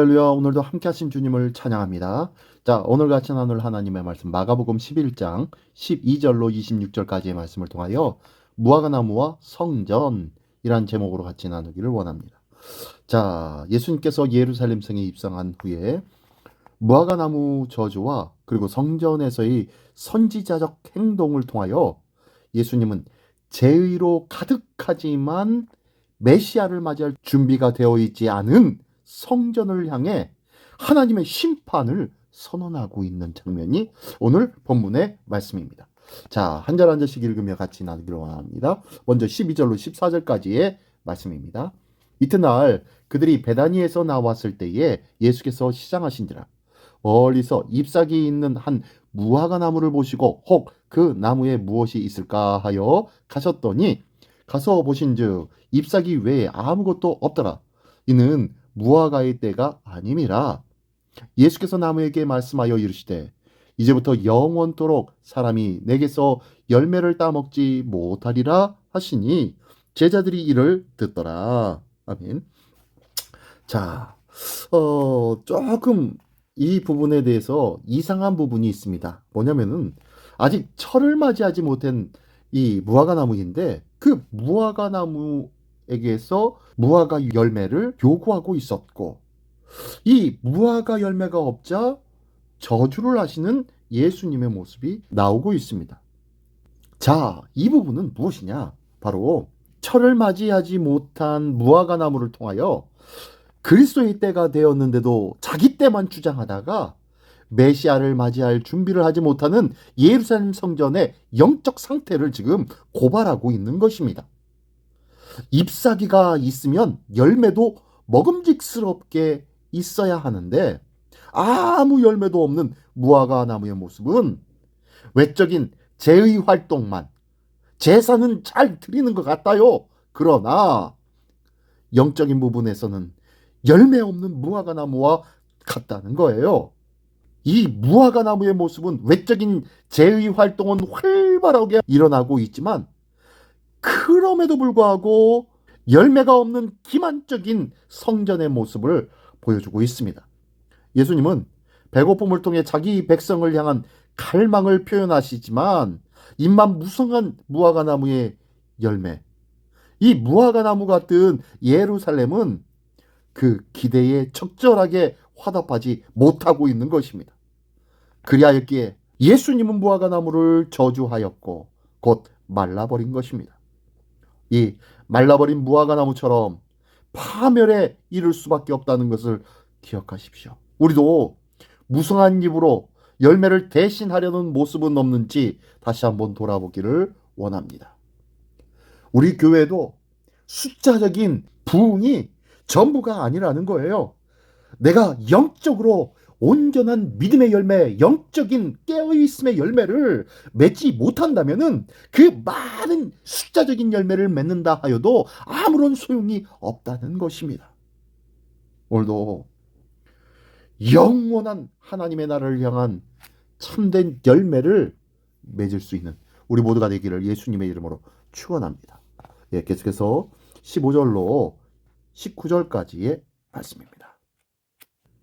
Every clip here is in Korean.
할렐루야 오늘도 함께 하신 주님을 찬양합니다. 자 오늘 같이 나눌 하나님의 말씀 마가복음 11장 12절로 26절까지의 말씀을 통하여 무화과나무와 성전이란 제목으로 같이 나누기를 원합니다. 자 예수님께서 예루살렘 성에 입성한 후에 무화과나무 저주와 그리고 성전에서의 선지자적 행동을 통하여 예수님은 제의로 가득하지만 메시아를 맞이할 준비가 되어 있지 않은 성전을 향해 하나님의 심판을 선언하고 있는 장면이 오늘 본문의 말씀입니다. 자, 한 절 한 절씩 읽으며 같이 나누기를 원합니다. 먼저 12절로 14절까지의 말씀입니다. 이튿날 그들이 베다니에서 나왔을 때에 예수께서 시장하신지라 멀리서 잎사귀 있는 한 무화과 나무를 보시고 혹 그 나무에 무엇이 있을까 하여 가셨더니 가서 보신즉 잎사귀 외에 아무것도 없더라. 이는 무화과의 때가 아님이라. 예수께서 나무에게 말씀하여 이르시되 이제부터 영원토록 사람이 내게서 열매를 따먹지 못하리라 하시니 제자들이 이를 듣더라. 아멘. 자, 어, 조금 이 부분에 대해서 이상한 부분이 있습니다. 뭐냐면은 아직 철을 맞이하지 못한 이 무화과 나무인데 그 무화과 나무 에게서 무화과 열매를 요구하고 있었고 이 무화과 열매가 없자 저주를 하시는 예수님의 모습이 나오고 있습니다. 자, 이 부분은 무엇이냐? 바로 철을 맞이하지 못한 무화과 나무를 통하여 그리스도의 때가 되었는데도 자기 때만 주장하다가 메시아를 맞이할 준비를 하지 못하는 예루살렘 성전의 영적 상태를 지금 고발하고 있는 것입니다. 잎사귀가 있으면 열매도 먹음직스럽게 있어야 하는데 아무 열매도 없는 무화과 나무의 모습은 외적인 제의 활동만 제사는 잘 드리는 것 같아요. 그러나 영적인 부분에서는 열매 없는 무화과 나무와 같다는 거예요. 이 무화과 나무의 모습은 외적인 제의 활동은 활발하게 일어나고 있지만 그럼에도 불구하고 열매가 없는 기만적인 성전의 모습을 보여주고 있습니다. 예수님은 배고픔을 통해 자기 백성을 향한 갈망을 표현하시지만 입만 무성한 무화과 나무의 열매, 이 무화과 나무 같은 예루살렘은 그 기대에 적절하게 화답하지 못하고 있는 것입니다. 그리하였기에 예수님은 무화과 나무를 저주하였고 곧 말라버린 것입니다. 이 말라버린 무화과 나무처럼 파멸에 이를 수밖에 없다는 것을 기억하십시오. 우리도 무성한 입으로 열매를 대신하려는 모습은 없는지 다시 한번 돌아보기를 원합니다. 우리 교회도 숫자적인 부흥이 전부가 아니라는 거예요. 내가 영적으로 온전한 믿음의 열매, 영적인 깨어있음의 열매를 맺지 못한다면은 그 많은 숫자적인 열매를 맺는다 하여도 아무런 소용이 없다는 것입니다. 오늘도 영원한 하나님의 나라를 향한 참된 열매를 맺을 수 있는 우리 모두가 되기를 예수님의 이름으로 축원합니다. 예, 계속해서 15절로 19절까지의 말씀입니다.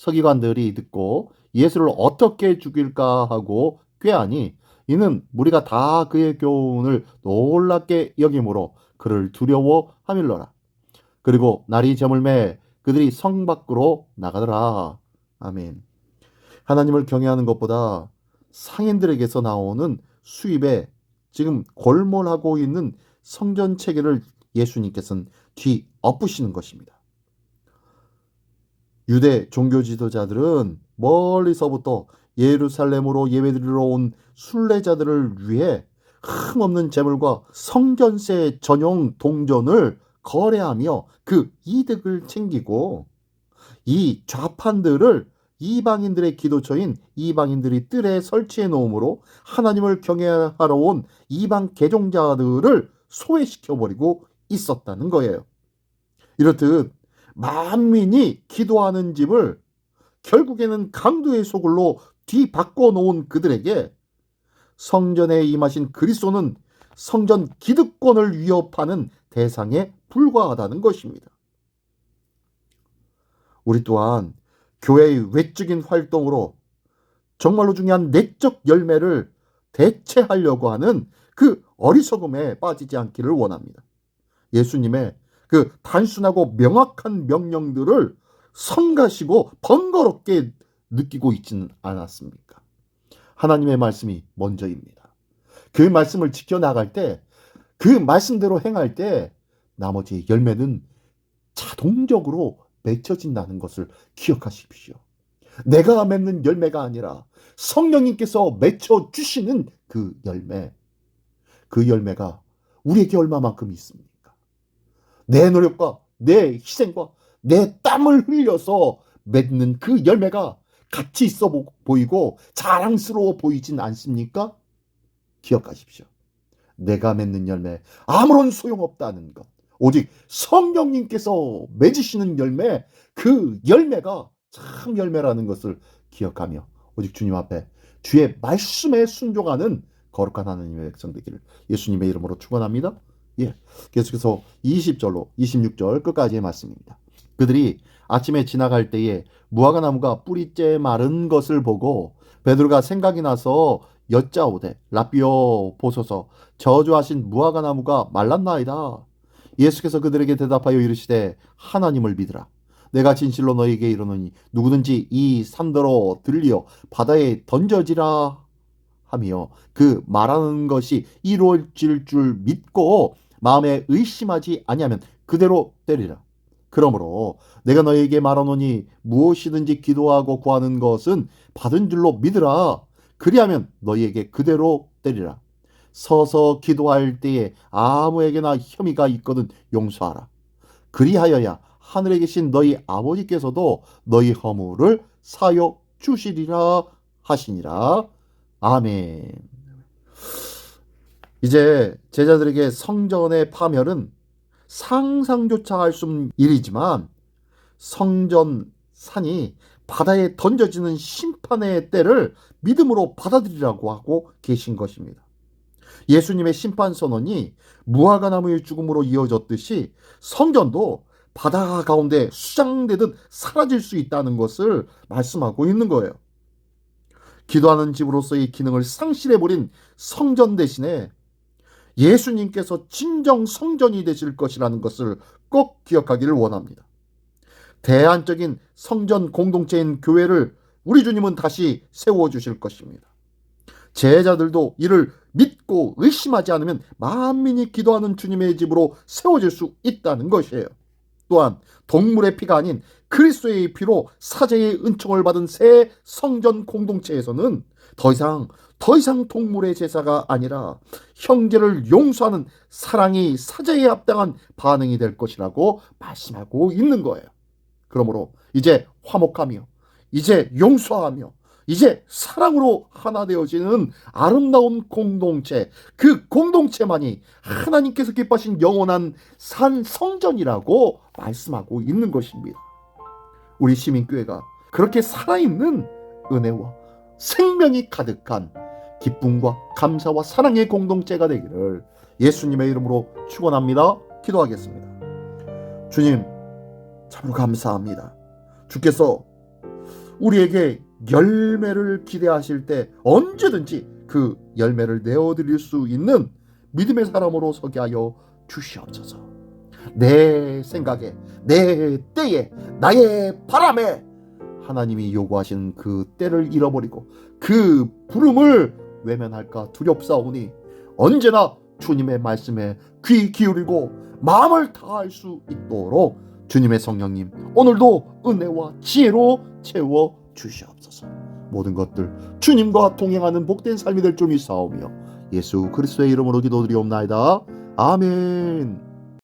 서기관들이 듣고 예수를 어떻게 죽일까 하고 꾀하니 이는 무리가 다 그의 교훈을 놀랍게 여김으로 그를 두려워 하밀러라. 그리고 날이 저물매 그들이 성 밖으로 나가더라. 아멘. 하나님을 경외하는 것보다 상인들에게서 나오는 수입에 지금 골몰하고 있는 성전 체계를 예수님께서는 뒤 엎으시는 것입니다. 유대 종교 지도자들은 멀리서부터 예루살렘으로 예배드리러 온 순례자들을 위해 흠없는 재물과 성전세 전용 동전을 거래하며 그 이득을 챙기고 이 좌판들을 이방인들의 기도처인 이방인들이 뜰에 설치해 놓음으로 하나님을 경외하러 온 이방 개종자들을 소외시켜 버리고 있었다는 거예요. 이렇듯 만민이 기도하는 집을 결국에는 강도의 소굴로 뒤바꿔 놓은 그들에게 성전에 임하신 그리스도는 성전 기득권을 위협하는 대상에 불과하다는 것입니다. 우리 또한 교회의 외적인 활동으로 정말로 중요한 내적 열매를 대체하려고 하는 그 어리석음에 빠지지 않기를 원합니다. 예수님의 그 단순하고 명확한 명령들을 성가시고 번거롭게 느끼고 있지는 않았습니까? 하나님의 말씀이 먼저입니다. 그 말씀을 지켜나갈 때, 그 말씀대로 행할 때, 나머지 열매는 자동적으로 맺혀진다는 것을 기억하십시오. 내가 맺는 열매가 아니라 성령님께서 맺혀 주시는 그 열매, 그 열매가 우리에게 얼마만큼 있습니까? 내 노력과 내 희생과 내 땀을 흘려서 맺는 그 열매가 가치 있어 보이고 자랑스러워 보이진 않습니까? 기억하십시오. 내가 맺는 열매 아무런 소용없다는 것. 오직 성령님께서 맺으시는 열매, 그 열매가 참 열매라는 것을 기억하며 오직 주님 앞에 주의 말씀에 순종하는 거룩한 하나님의 백성 되기를 예수님의 이름으로 축원합니다. 예. 계속해서 20절로 26절 끝까지의 말씀입니다. 그들이 아침에 지나갈 때에 무화과 나무가 뿌리째 마른 것을 보고 베드로가 생각이 나서 여짜오되 라비오 보소서 저주하신 무화과 나무가 말랐나이다. 예수께서 그들에게 대답하여 이르시되 하나님을 믿으라. 내가 진실로 너에게 이르노니 누구든지 이 산더러 들리어 바다에 던져지라 하며 그 말하는 것이 이루어질 줄 믿고 마음에 의심하지 아니하면 그대로 때리라. 그러므로 내가 너에게 말하노니 무엇이든지 기도하고 구하는 것은 받은 줄로 믿으라. 그리하면 너희에게 그대로 때리라. 서서 기도할 때에 아무에게나 혐의가 있거든 용서하라. 그리하여야 하늘에 계신 너희 아버지께서도 너희 허물을 사여 주시리라 하시니라. 아멘. 이제 제자들에게 성전의 파멸은 상상조차 할 수 없는 일이지만 성전 산이 바다에 던져지는 심판의 때를 믿음으로 받아들이라고 하고 계신 것입니다. 예수님의 심판 선언이 무화과 나무의 죽음으로 이어졌듯이 성전도 바다 가운데 수장되듯 사라질 수 있다는 것을 말씀하고 있는 거예요. 기도하는 집으로서의 기능을 상실해버린 성전 대신에 예수님께서 진정 성전이 되실 것이라는 것을 꼭 기억하기를 원합니다. 대안적인 성전 공동체인 교회를 우리 주님은 다시 세워주실 것입니다. 제자들도 이를 믿고 의심하지 않으면 만민이 기도하는 주님의 집으로 세워질 수 있다는 것이에요. 또한 동물의 피가 아닌 그리스도의 피로 사제의 은총을 받은 새 성전 공동체에서는 더 이상 더 이상 동물의 제사가 아니라 형제를 용서하는 사랑이 사제에 합당한 반응이 될 것이라고 말씀하고 있는 거예요. 그러므로 이제 화목하며 이제 용서하며 이제 사랑으로 하나 되어지는 아름다운 공동체, 그 공동체만이 하나님께서 기뻐하신 영원한 산 성전이라고 말씀하고 있는 것입니다. 우리 시민교회가 그렇게 살아있는 은혜와 생명이 가득한 기쁨과 감사와 사랑의 공동체가 되기를 예수님의 이름으로 축원합니다. 기도하겠습니다. 주님, 참으로 감사합니다. 주께서 우리에게 열매를 기대하실 때 언제든지 그 열매를 내어 드릴 수 있는 믿음의 사람으로 서게 하여 주시옵소서. 내 생각에, 내 때에, 나의 바람에 하나님이 요구하시는 그 때를 잃어버리고 그 부름을 외면할까 두렵사오니 언제나 주님의 말씀에 귀 기울이고 마음을 다할 수 있도록 주님의 성령님 오늘도 은혜와 지혜로 채워 주시옵소서. 모든 것들 주님과 동행하는 복된 삶이 될 줄 믿사오며 예수 그리스도의 이름으로 기도드리옵나이다. 아멘.